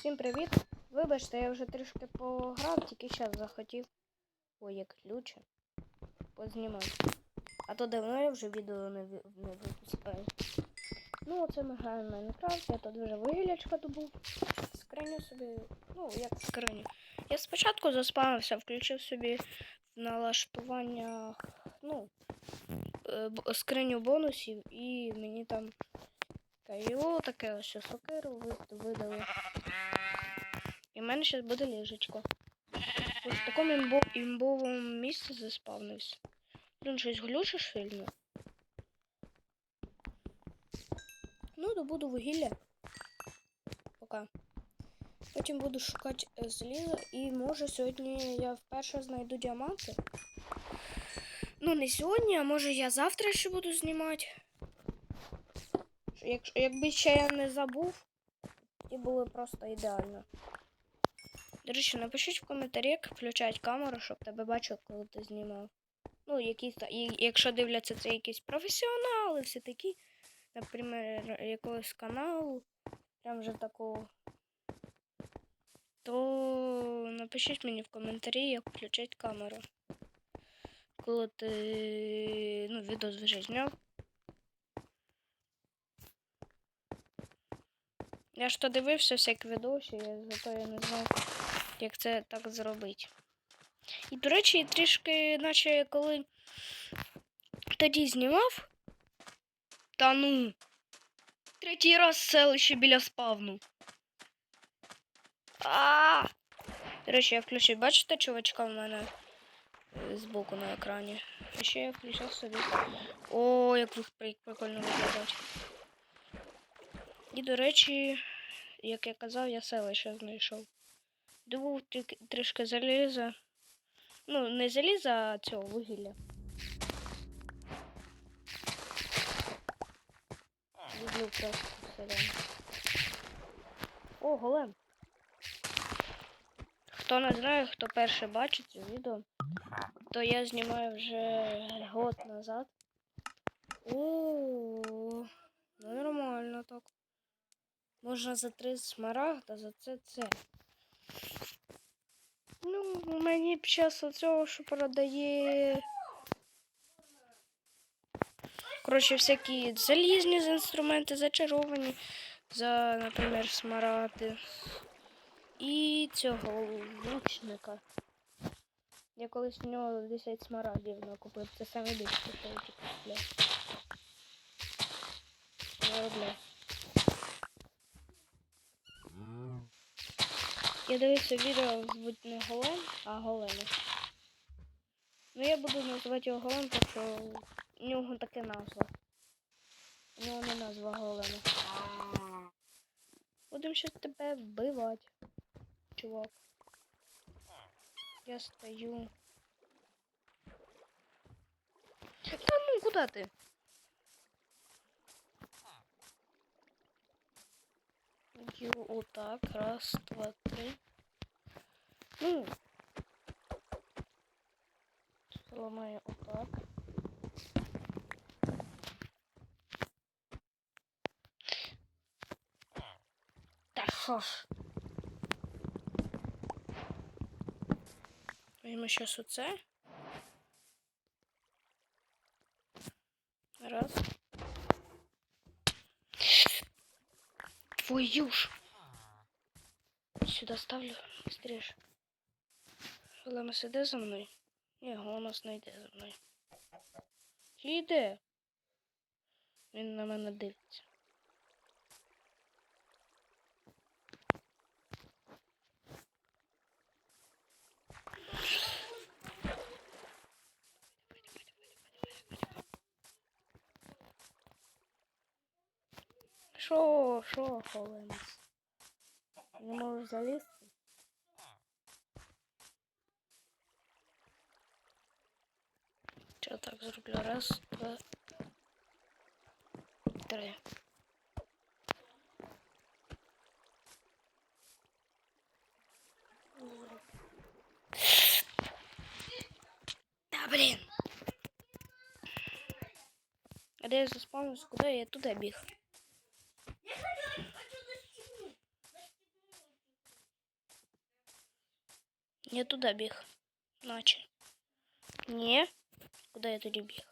Всім привіт! Вибачте, я вже трішки пограв, тільки час захотів. Ой, як ключе. Познімати. А то давно я вже відео не, не випускаю. Ну, оце ми граємо Майнкрафт, я тут вже вигілячка добув. Скриню собі. Ну, як скриню. Я спочатку заспавився, включив собі в налаштуваннях, ну, е, скриню бонусів і мені там кайло таке ось сокиру ви- видали. І в мене зараз буде ліжечко. Ось в такому імбо імбовому місці заспавнився. Блін, щось глючиш сильно. Ну, добуду вугілля. Пока. Потім буду шукати е, залізо і може сьогодні я вперше знайду діаманти. Ну, не сьогодні, а може я завтра ще буду знімати. Якщо, якби ще я не забув, і було просто ідеально. До речі, напишіть в коментарі, як включати камеру, щоб тебе бачив, коли ти знімав. Ну, якісь, і, якщо дивляться це якісь професіонали, всі такі, наприклад, якогось каналу, прям вже такого, то напишіть мені в коментарі, як включати камеру. Коли ти ну, відео вже зняв. Я ж то дивився всякі відоси, я зато я не знав, як це так зробити. І, до речі, трішки, наче коли тоді знімав. Та ну. Третій раз селище біля спавну. А! До речі, я включив, бачите, чувачка в мене е, збоку на екрані. І ще я включив собі. О, як ви прикольно виглядають. І, до речі, як я казав, я селище знайшов. Добув трішки заліза. Ну, не заліза, а цього вугілля. Люблю просто селян. О, голем. Хто не знає, хто перше бачить це відео, то я знімаю вже год назад. О. Можна за три смарагда, за це це. Ну, мені б час оцього, що продає. Коротше, всякі залізні інструменти, зачаровані за, наприклад, смарагди. І цього лучника. Я колись в нього 10 смарагдів накупив. Це саме більше, що я тільки Я дивився відео звуть не голем, а големи. Ну я буду називати його голем, тому що у нього таке назва. У нього не назва голема. Будемо ще тебе вбивати, чувак. Я стою. Та ну куди ти? Ю, отак, раз, два, три. Ну. Ламаю отак. Та що ж? Візьмемо щас оце. Раз. Твою ж. Сюда ставлю. стриж. Лемес іде за мною? Ні, голос не йде за мною. Чи йде? Він на мене дивиться. Шо, шо, Холемс? Не можу залізти? Що так зроблю? Раз, два, три. Та блін. А де я заспавнився? Куди я туди біг? Я туда бег. Наче. Не. Куда я туда біг?